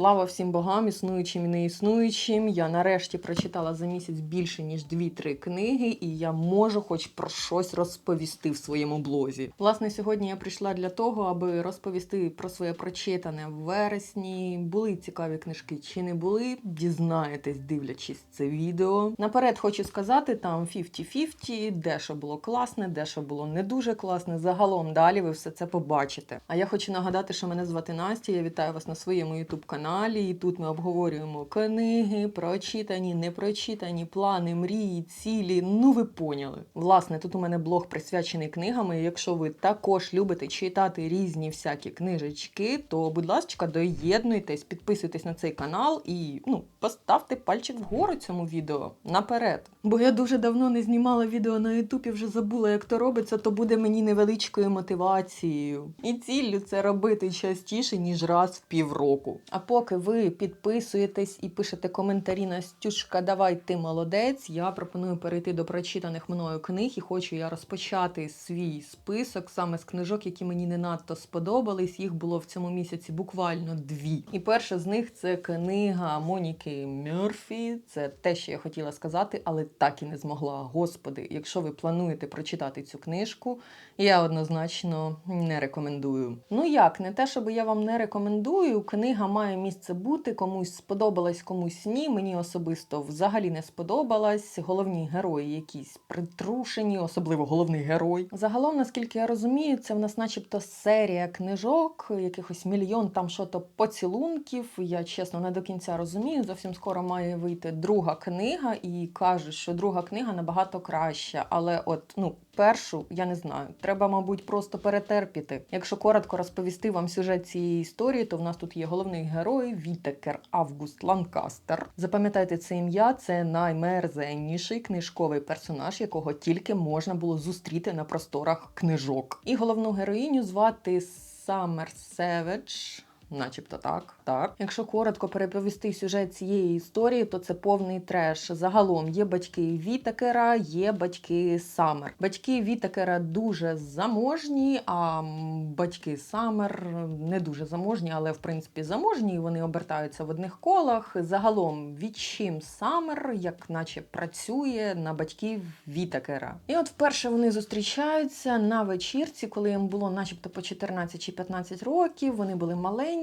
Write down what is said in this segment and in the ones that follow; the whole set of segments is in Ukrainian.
Слава всім богам, існуючим і неіснуючим. Я нарешті прочитала за місяць більше ніж 2-3 книги, і я можу хоч про щось розповісти в своєму блозі. Власне, сьогодні я прийшла для того, аби розповісти про своє прочитане в вересні. Були цікаві книжки чи не були? Дізнаєтесь, дивлячись це відео. Наперед хочу сказати, там 50-50, де що було класне, де що було не дуже класне. Загалом далі ви все це побачите. А я хочу нагадати, що мене звати Настя. Я вітаю вас на своєму youtube каналі. І тут ми обговорюємо книги, прочитані, не прочитані, плани, мрії, цілі. Ну ви поняли. Власне, тут у мене блог присвячений книгам. І Якщо ви також любите читати різні всякі книжечки, то будь ласка, доєднуйтесь, підписуйтесь на цей канал і ну поставте пальчик вгору цьому відео наперед. Бо я дуже давно не знімала відео на ютубі, вже забула, як то робиться, то буде мені невеличкою мотивацією. І ціллю це робити частіше, ніж раз в півроку. А поки ви підписуєтесь і пишете коментарі Настюшка, давай ти молодець. Я пропоную перейти до прочитаних мною книг і хочу я розпочати свій список саме з книжок, які мені не надто сподобались. Їх було в цьому місяці буквально дві. І перша з них це книга Моніки Мерфі. Це те, що я хотіла сказати, але так і не змогла. Господи, якщо ви плануєте прочитати цю книжку, я однозначно не рекомендую. Ну як, не те, щоб я вам не рекомендую. Книга має місце бути, комусь сподобалась, комусь ні. Мені особисто взагалі не сподобалась. Головні герої якісь притрушені, особливо головний герой. Загалом, наскільки я розумію, це в нас, начебто, серія книжок, якихось мільйон там що-то поцілунків. Я чесно не до кінця розумію. Зовсім скоро має вийти друга книга, і кажуть, що друга книга набагато краща. Але от ну. Першу я не знаю, треба, мабуть, просто перетерпіти. Якщо коротко розповісти вам сюжет цієї історії, то в нас тут є головний герой Вітекер Август Ланкастер. Запам'ятайте це ім'я, це наймерзенніший книжковий персонаж, якого тільки можна було зустріти на просторах книжок. І головну героїню звати Саммер Севедж. Начебто так, так. Якщо коротко переповісти сюжет цієї історії, то це повний треш. Загалом є батьки Вітакера, є батьки Самер. Батьки Вітакера дуже заможні, а батьки Самер не дуже заможні, але в принципі заможні. Вони обертаються в одних колах. Загалом відчим Самер, як наче працює на батьків Вітакера. І от вперше вони зустрічаються на вечірці, коли їм було начебто по 14 чи 15 років. Вони були маленькі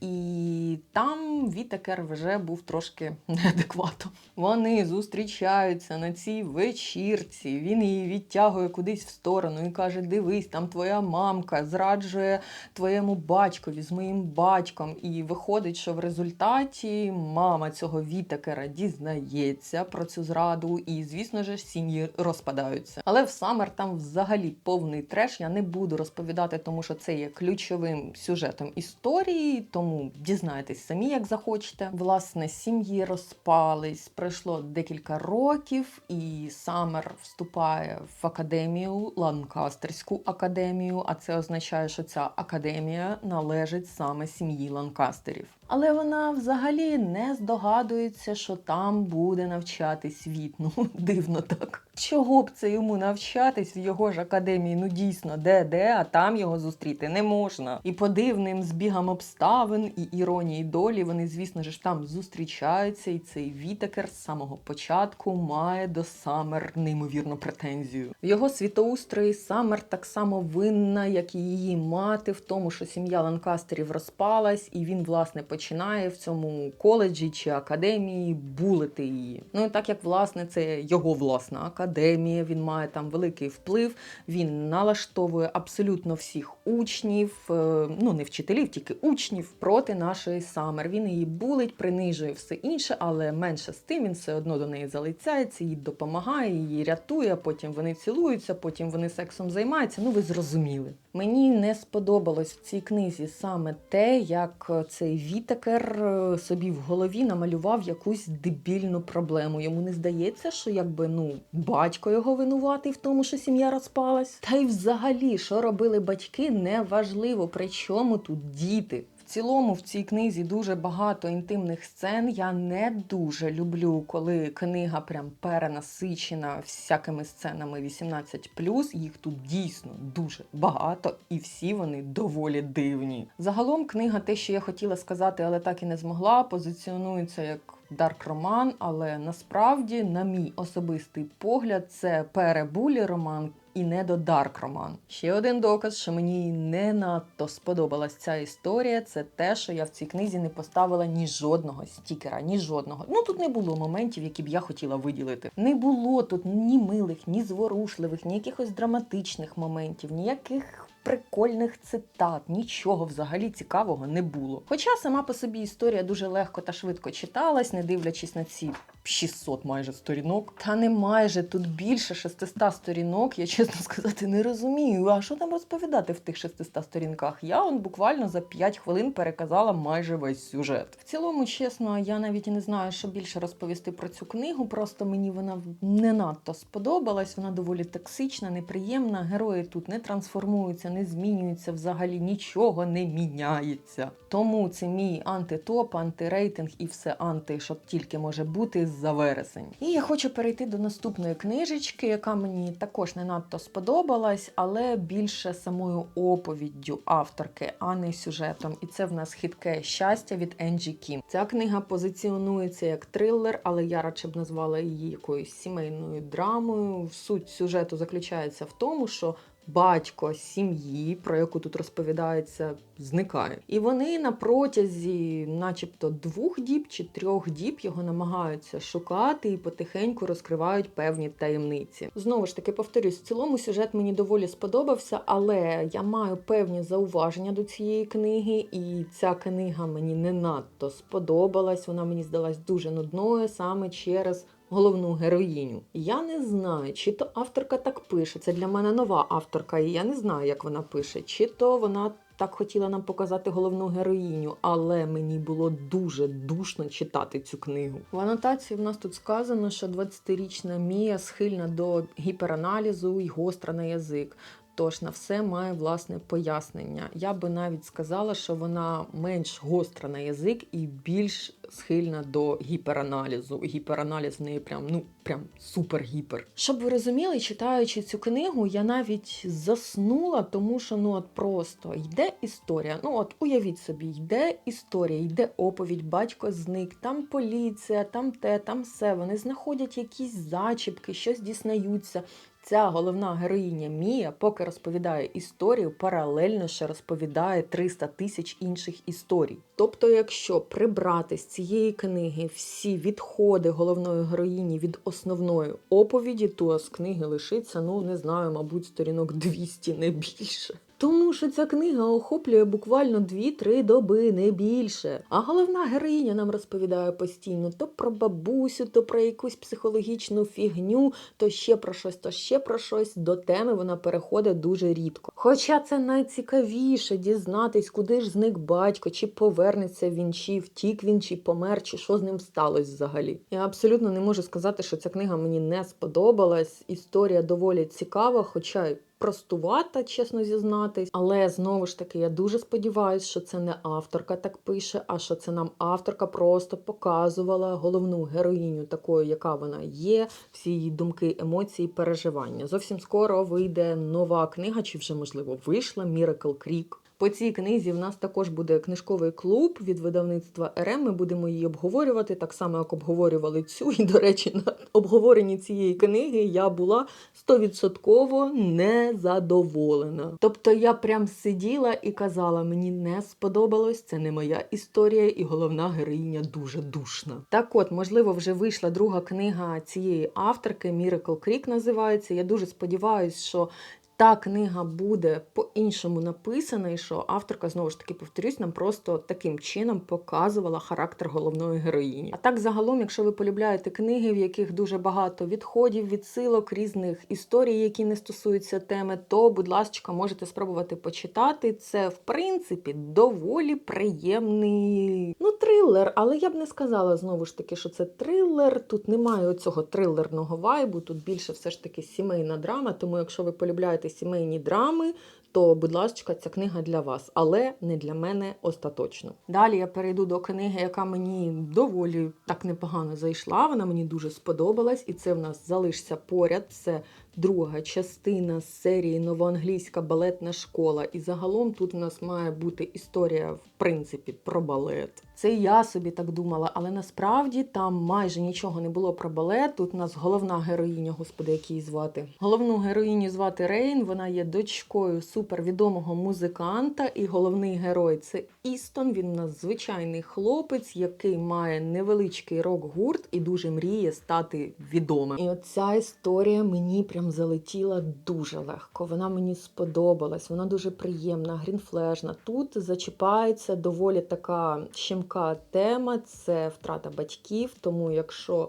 і там Вітекер вже був трошки неадекватом. Вони зустрічаються на цій вечірці. Він її відтягує кудись в сторону і каже: Дивись, там твоя мамка зраджує твоєму батькові з моїм батьком. І виходить, що в результаті мама цього Вітекера дізнається про цю зраду, і, звісно ж, сім'ї розпадаються. Але в Самер там взагалі повний треш. Я не буду розповідати, тому що це є ключовим сюжетом історії історії, тому дізнайтесь самі, як захочете. Власне, сім'ї розпались. Пройшло декілька років, і Самер вступає в академію, Ланкастерську академію. А це означає, що ця академія належить саме сім'ї Ланкастерів. Але вона взагалі не здогадується, що там буде навчатись світ. Ну, дивно так. Чого б це йому навчатись в його ж академії? Ну дійсно, де де, а там його зустріти не можна. І по дивним збігам обставин і іронії долі вони, звісно ж, там зустрічаються, і цей Вітекер з самого початку має до Самер неймовірну претензію. В його світоустрої Самер так само винна, як і її мати, в тому, що сім'я Ланкастерів розпалась, і він, власне, починає в цьому коледжі чи академії булити її. Ну і так як власне це його власна академія, він має там великий вплив. Він налаштовує абсолютно всіх учнів, е, ну не вчителів, тільки учнів проти нашої Самер. Він її булить, принижує все інше, але менше з тим він все одно до неї залицяється, їй допомагає, її рятує. Потім вони цілуються, потім вони сексом займаються. Ну ви зрозуміли. Мені не сподобалось в цій книзі саме те, як цей Вітекер е, собі в голові намалював якусь дебільну проблему. Йому не здається, що якби ну батько його винуватий в тому, що сім'я розпалась. Та й взагалі, що робили батьки, неважливо. При чому тут діти. Цілому в цій книзі дуже багато інтимних сцен. Я не дуже люблю, коли книга прям перенасичена всякими сценами 18+. Їх тут дійсно дуже багато, і всі вони доволі дивні. Загалом книга, те, що я хотіла сказати, але так і не змогла, позиціонується як. Дарк роман, але насправді, на мій особистий погляд, це перебулі роман і не до Дарк роман. Ще один доказ, що мені не надто сподобалась ця історія. Це те, що я в цій книзі не поставила ні жодного стікера, ні жодного. Ну тут не було моментів, які б я хотіла виділити. Не було тут ні милих, ні зворушливих, ні якихось драматичних моментів, ніяких. Прикольних цитат, нічого взагалі цікавого не було. Хоча сама по собі історія дуже легко та швидко читалась, не дивлячись на ці 600 майже сторінок. Та не майже тут більше 600 сторінок. Я чесно сказати не розумію. А що там розповідати в тих 600 сторінках? Я он буквально за 5 хвилин переказала майже весь сюжет. В цілому, чесно, я навіть і не знаю, що більше розповісти про цю книгу. Просто мені вона не надто сподобалась. Вона доволі токсична, неприємна. Герої тут не трансформуються, не змінюються взагалі, нічого не міняється. Тому це мій антитоп, антирейтинг і все анти, що тільки може бути за вересень. І я хочу перейти до наступної книжечки, яка мені також не надто сподобалась, але більше самою оповіддю авторки, а не сюжетом. І це в нас хитке щастя від Енджі Кім. Ця книга позиціонується як трилер, але я радше б назвала її якоюсь сімейною драмою. Суть сюжету заключається в тому, що батько сім'ї, про яку тут розповідається, зникає. І вони на протязі, начебто, двох діб чи трьох діб його намагаються шукати і потихеньку розкривають певні таємниці. Знову ж таки, повторюсь, в цілому сюжет мені доволі сподобався, але я маю певні зауваження до цієї книги, і ця книга мені не надто сподобалась. Вона мені здалась дуже нудною саме через головну героїню. Я не знаю, чи то авторка так пише. Це для мене нова авторка, і я не знаю, як вона пише, чи то вона. Так хотіла нам показати головну героїню, але мені було дуже душно читати цю книгу. В анотації в нас тут сказано, що 20-річна Мія схильна до гіпераналізу і гостра на язик. Тож на все має власне пояснення. Я би навіть сказала, що вона менш гостра на язик і більш схильна до гіпераналізу. Гіпераналіз в неї прям ну прям супер-гіпер. Щоб ви розуміли, читаючи цю книгу, я навіть заснула, тому що ну от просто йде історія. Ну от уявіть собі, йде історія, йде оповідь, батько зник, там поліція, там те, там все. Вони знаходять якісь зачіпки, щось дізнаються. Ця головна героїня Мія, поки розповідає історію, паралельно ще розповідає 300 тисяч інших історій. Тобто, якщо прибрати з цієї книги всі відходи головної героїні від основної оповіді, то з книги лишиться, ну не знаю, мабуть, сторінок 200, не більше. Тому що ця книга охоплює буквально 2-3 доби, не більше. А головна героїня нам розповідає постійно то про бабусю, то про якусь психологічну фігню, то ще про щось, то ще про щось. До теми вона переходить дуже рідко. Хоча це найцікавіше дізнатись, куди ж зник батько, чи повернеться він, чи втік він, чи помер, чи що з ним сталося взагалі. Я абсолютно не можу сказати, що ця книга мені не сподобалась. Історія доволі цікава, хоча простувата, чесно зізнатись. Але знову ж таки, я дуже сподіваюся, що це не авторка так пише, а що це нам авторка просто показувала головну героїню такою, яка вона є, всі її думки, емоції, переживання. Зовсім скоро вийде нова книга, чи вже можливо вийшла Miracle Creek. По цій книзі в нас також буде книжковий клуб від видавництва РМ. Ми будемо її обговорювати, так само як обговорювали цю. І, до речі, на обговоренні цієї книги я була стовідсотково незадоволена. Тобто я прям сиділа і казала, мені не сподобалось, це не моя історія, і головна героїня дуже душна. Так от, можливо, вже вийшла друга книга цієї авторки Miracle Creek називається. Я дуже сподіваюся, що та книга буде по-іншому написана, і що авторка, знову ж таки, повторюсь, нам просто таким чином показувала характер головної героїні. А так, загалом, якщо ви полюбляєте книги, в яких дуже багато відходів, відсилок, різних історій, які не стосуються теми, то, будь ласка, можете спробувати почитати. Це, в принципі, доволі приємний ну, трилер, але я б не сказала знову ж таки, що це трилер. Тут немає оцього трилерного вайбу, тут більше все ж таки сімейна драма. Тому, якщо ви полюбляєте сімейні драми, то, будь ласка, ця книга для вас, але не для мене остаточно. Далі я перейду до книги, яка мені доволі так непогано зайшла. Вона мені дуже сподобалась, і це в нас залишся поряд. Це друга частина з серії Новоанглійська балетна школа. І загалом тут в нас має бути історія, в принципі, про балет. Це я собі так думала, але насправді там майже нічого не було про балет. Тут у нас головна героїня, господи, як її звати. Головну героїню звати Рейн. Вона є дочкою супервідомого музиканта, і головний герой це Істон. Він у нас звичайний хлопець, який має невеличкий рок-гурт і дуже мріє стати відомим. І оця історія мені прям залетіла дуже легко. Вона мені сподобалась, вона дуже приємна, грінфлежна. Тут зачіпається доволі така щемка тема це втрата батьків. Тому якщо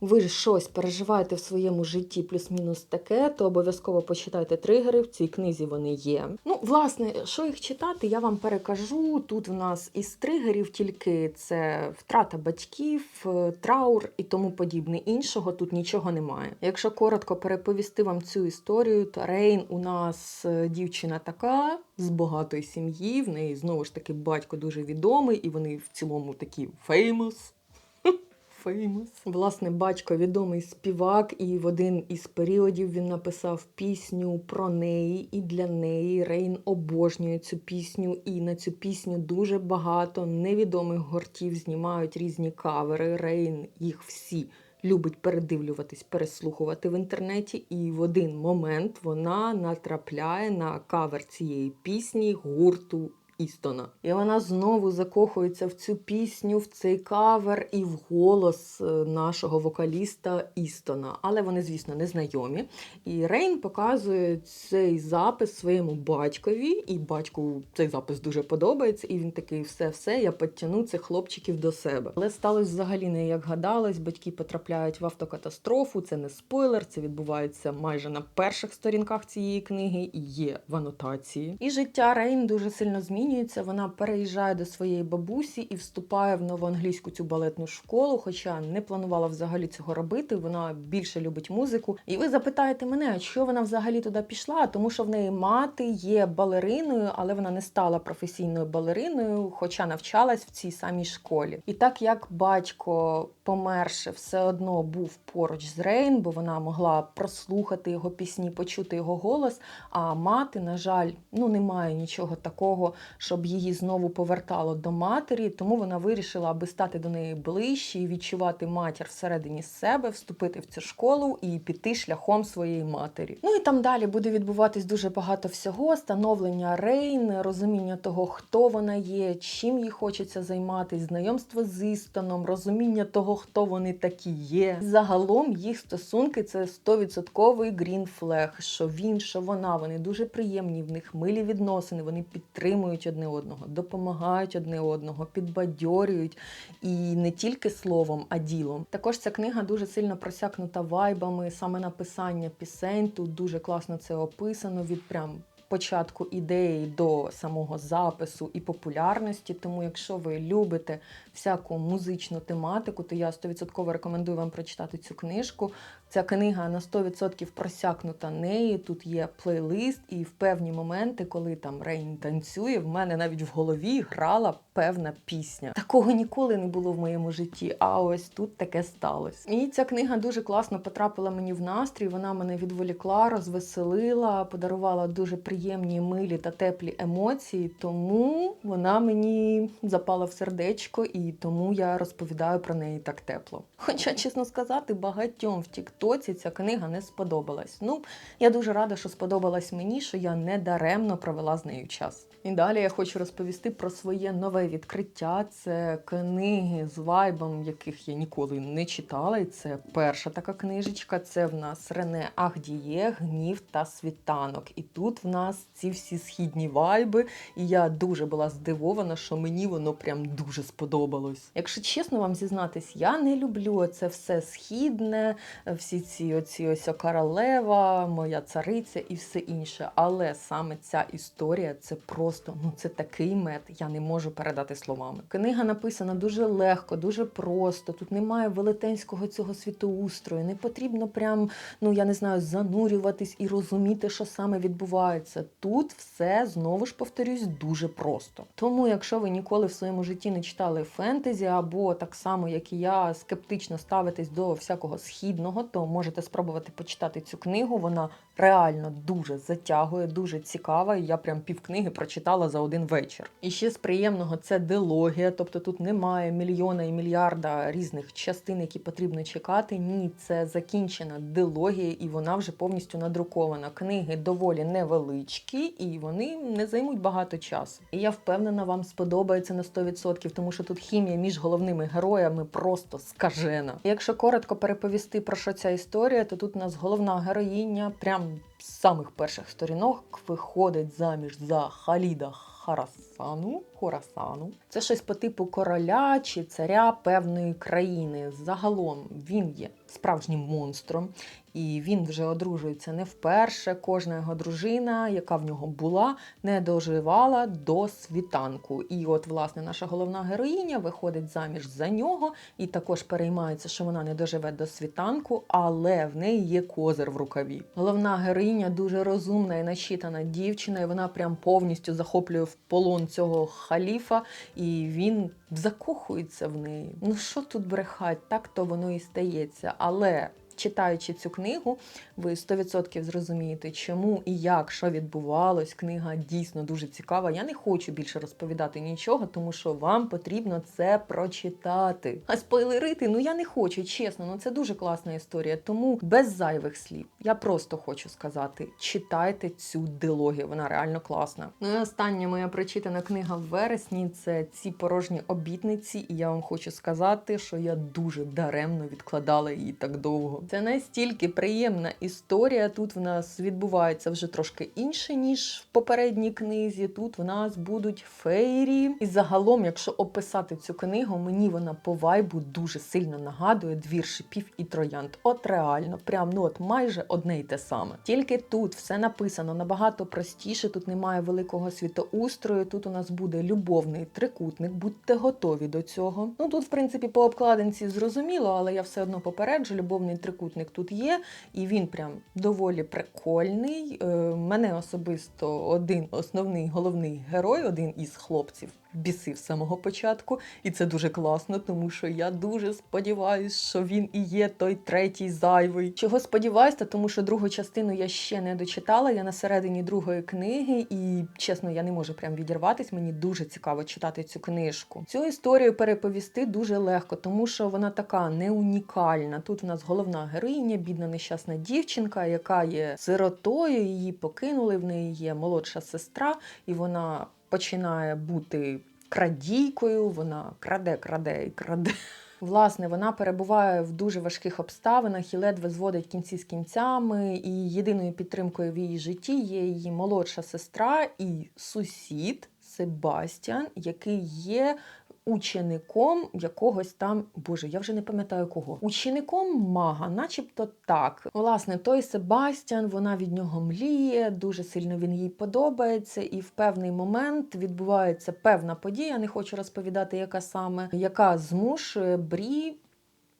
ви щось переживаєте в своєму житті, плюс-мінус таке, то обов'язково почитайте тригери. В цій книзі вони є. Ну, власне, що їх читати, я вам перекажу. Тут в нас із тригерів тільки це втрата батьків, е, траур і тому подібне. Іншого тут нічого немає. Якщо коротко переповісти вам цю історію, то Рейн у нас е, дівчина така з багатої сім'ї. В неї знову ж таки батько дуже відомий, і вони в цілому такі famous. Famous. Власне, батько відомий співак, і в один із періодів він написав пісню про неї і для неї. Рейн обожнює цю пісню, і на цю пісню дуже багато невідомих гуртів знімають різні кавери. Рейн їх всі. Любить передивлюватись, переслухувати в інтернеті, і в один момент вона натрапляє на кавер цієї пісні гурту Істона. І вона знову закохується в цю пісню, в цей кавер і в голос е, нашого вокаліста Істона. Але вони, звісно, не знайомі. І Рейн показує цей запис своєму батькові, і батьку цей запис дуже подобається. І він такий: все-все, я підтягну цих хлопчиків до себе. Але сталося взагалі не як гадалось. Батьки потрапляють в автокатастрофу. Це не спойлер, це відбувається майже на перших сторінках цієї книги і є в анотації. І життя Рейн дуже сильно змінюється. Вона переїжджає до своєї бабусі і вступає в новоанглійську цю балетну школу, хоча не планувала взагалі цього робити. Вона більше любить музику. І ви запитаєте мене, що вона взагалі туди пішла? Тому що в неї мати є балериною, але вона не стала професійною балериною, хоча навчалась в цій самій школі. І так як батько померше, все одно був поруч з Рейн, бо вона могла прослухати його пісні, почути його голос. А мати, на жаль, ну немає нічого такого, щоб її знову повертало до матері. Тому вона вирішила, аби стати до неї ближче і відчувати матір всередині себе, вступити в цю школу і піти шляхом своєї матері. Ну і там далі буде відбуватись дуже багато всього: становлення Рейн, розуміння того, хто вона є, чим їй хочеться займатися, знайомство з Істоном, розуміння того, хто вони такі є. Загалом їх стосунки це 100% грін флег, що він, що вона, вони дуже приємні, в них милі відносини, вони підтримують одне одного, допомагають одне одного, підбадьорюють і не тільки словом, а ділом. Також ця книга дуже сильно просякнута вайбами, саме написання пісень. Тут дуже класно це описано від прям початку ідеї до самого запису і популярності. Тому, якщо ви любите всяку музичну тематику, то я 100% рекомендую вам прочитати цю книжку. Ця книга на 100% просякнута нею. Тут є плейлист, і в певні моменти, коли там Рейн танцює, в мене навіть в голові грала певна пісня. Такого ніколи не було в моєму житті. А ось тут таке сталося. І ця книга дуже класно потрапила мені в настрій. Вона мене відволікла, розвеселила, подарувала дуже приємні, милі та теплі емоції. Тому вона мені запала в сердечко, і тому я розповідаю про неї так тепло. Хоча, чесно сказати, багатьом в Тіктоці ця книга не сподобалась. Ну, я дуже рада, що сподобалась мені, що я не даремно провела з нею час. І далі я хочу розповісти про своє нове відкриття. Це книги з вайбом, яких я ніколи не читала. І це перша така книжечка. Це в нас Рене Ахдіє, Гнів та світанок. І тут в нас ці всі східні вайби. І я дуже була здивована, що мені воно прям дуже сподобалось. Якщо чесно вам зізнатись, я не люблю це все східне, всі ці оці ось королева, моя цариця і все інше. Але саме ця історія це просто ну це такий мед. Я не можу передати словами. Книга написана дуже легко, дуже просто. Тут немає велетенського цього світоустрою. Не потрібно прям, ну я не знаю, занурюватись і розуміти, що саме відбувається. Відбувається. Тут все знову ж повторюсь дуже просто. Тому, якщо ви ніколи в своєму житті не читали фентезі, або так само, як і я, скептично ставитесь до всякого східного, то можете спробувати почитати цю книгу. Вона реально дуже затягує, дуже цікава. І я прям півкниги прочитала за один вечір. І ще з приємного це дилогія, тобто тут немає мільйона і мільярда різних частин, які потрібно чекати. Ні, це закінчена дилогія, і вона вже повністю надрукована. Книги доволі невеличкі, і вони не займуть багато часу. І я впевнена, вам сподобається на 100%, тому що тут хімія між головними героями просто скажена. Якщо коротко переповісти про що ця історія, то тут у нас головна героїня, прям з самих перших сторінок, виходить заміж за Халіда Харасану. Хорасану. Це щось по типу короля чи царя певної країни. Загалом він є справжнім монстром, і він вже одружується не вперше. Кожна його дружина, яка в нього була, не доживала до світанку. І от, власне, наша головна героїня виходить заміж за нього і також переймається, що вона не доживе до світанку, але в неї є козир в рукаві. Головна героїня дуже розумна і начитана дівчина, і вона прям повністю захоплює в полон цього халіфа, і він закохується в неї. Ну що тут брехать? Так то воно і стається. Але читаючи цю книгу, ви 100% зрозумієте, чому і як, що відбувалось. Книга дійсно дуже цікава. Я не хочу більше розповідати нічого, тому що вам потрібно це прочитати. А спойлерити, ну я не хочу, чесно, ну це дуже класна історія. Тому без зайвих слів. Я просто хочу сказати: читайте цю дилогію, вона реально класна. Ну і остання моя прочитана книга в вересні це ці порожні обітниці, і я вам хочу сказати, що я дуже даремно відкладала її так довго. Це настільки приємна історія. Тут в нас відбувається вже трошки інше, ніж в попередній книзі. Тут в нас будуть фейрі. І загалом, якщо описати цю книгу, мені вона по вайбу дуже сильно нагадує двір шипів і троянд. От реально, прям ну от майже одне й те саме. Тільки тут все написано набагато простіше. Тут немає великого світоустрою. Тут у нас буде любовний трикутник. Будьте готові до цього. Ну тут, в принципі, по обкладинці зрозуміло, але я все одно попереджу. Любовний трикутник тут є, і він прям доволі прикольний. Е, мене особисто один основний головний герой, один із хлопців. Бісив з самого початку, і це дуже класно, тому що я дуже сподіваюся, що він і є той третій зайвий. Чого сподіваюся, тому що другу частину я ще не дочитала. Я на середині другої книги, і чесно, я не можу прям відірватись. Мені дуже цікаво читати цю книжку. Цю історію переповісти дуже легко, тому що вона така не унікальна. Тут у нас головна героїня, бідна нещасна дівчинка, яка є сиротою. Її покинули. В неї є молодша сестра, і вона починає бути крадійкою. Вона краде, краде і краде. Власне, вона перебуває в дуже важких обставинах і ледве зводить кінці з кінцями. І єдиною підтримкою в її житті є її молодша сестра і сусід Себастьян, який є учеником якогось там, боже, я вже не пам'ятаю кого. Учеником мага, начебто так. Власне, той Себастьян, вона від нього мліє, дуже сильно він їй подобається, і в певний момент відбувається певна подія. Не хочу розповідати, яка саме, яка змушує Брі.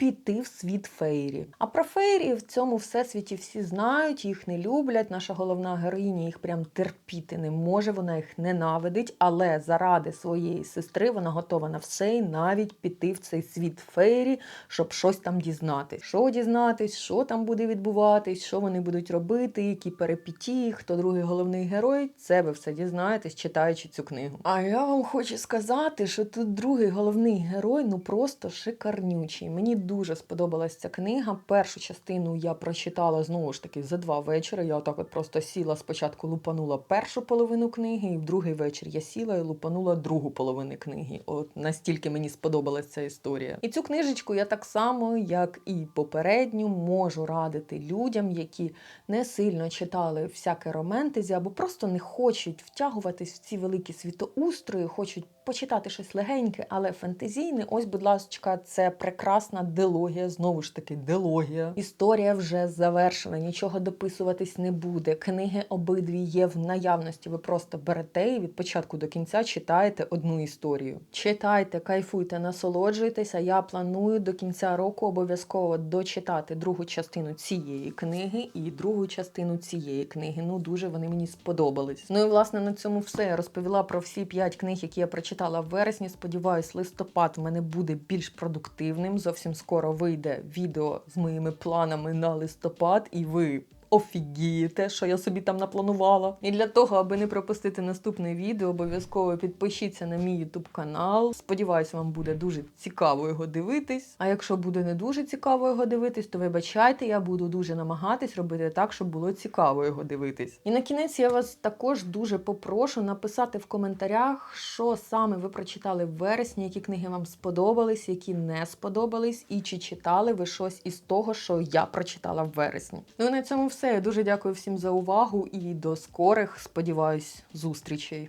Піти в світ фейрі. А про фейрі в цьому всесвіті всі знають, їх не люблять. Наша головна героїня їх прям терпіти не може, вона їх ненавидить, але заради своєї сестри вона готова на все і навіть піти в цей світ фейрі, щоб щось там дізнатись. Що дізнатись, що там буде відбуватись, що вони будуть робити, які перепіті, хто другий головний герой. Це ви все дізнаєтесь, читаючи цю книгу. А я вам хочу сказати, що тут другий головний герой ну просто шикарнючий. Мені дуже сподобалась ця книга. Першу частину я прочитала знову ж таки за два вечори. Я отак от просто сіла спочатку, лупанула першу половину книги, і в другий вечір я сіла і лупанула другу половину книги. От настільки мені сподобалась ця історія. І цю книжечку я так само, як і попередню, можу радити людям, які не сильно читали всяке романтезі або просто не хочуть втягуватись в ці великі світоустрої, хочуть почитати щось легеньке, але фентезійне. Ось, будь ласка, це прекрасна дилогія. Знову ж таки, дилогія. Історія вже завершена, нічого дописуватись не буде. Книги обидві є в наявності. Ви просто берете і від початку до кінця читаєте одну історію. Читайте, кайфуйте, насолоджуйтеся. Я планую до кінця року обов'язково дочитати другу частину цієї книги і другу частину цієї книги. Ну дуже вони мені сподобались. Ну і власне на цьому все. Я розповіла про всі п'ять книг, які я прочитала в вересні. Сподіваюсь, листопад в мене буде більш продуктивним. Зовсім скоро вийде відео з моїми планами на листопад, і ви. Офігієте, що я собі там напланувала. І для того, аби не пропустити наступне відео, обов'язково підпишіться на мій YouTube канал. Сподіваюсь, вам буде дуже цікаво його дивитись. А якщо буде не дуже цікаво його дивитись, то вибачайте, я буду дуже намагатись робити так, щоб було цікаво його дивитись. І на кінець я вас також дуже попрошу написати в коментарях, що саме ви прочитали в вересні, які книги вам сподобались, які не сподобались, і чи читали ви щось із того, що я прочитала в вересні. Ну і на цьому все. Я дуже дякую всім за увагу і до скорих, сподіваюсь, зустрічей.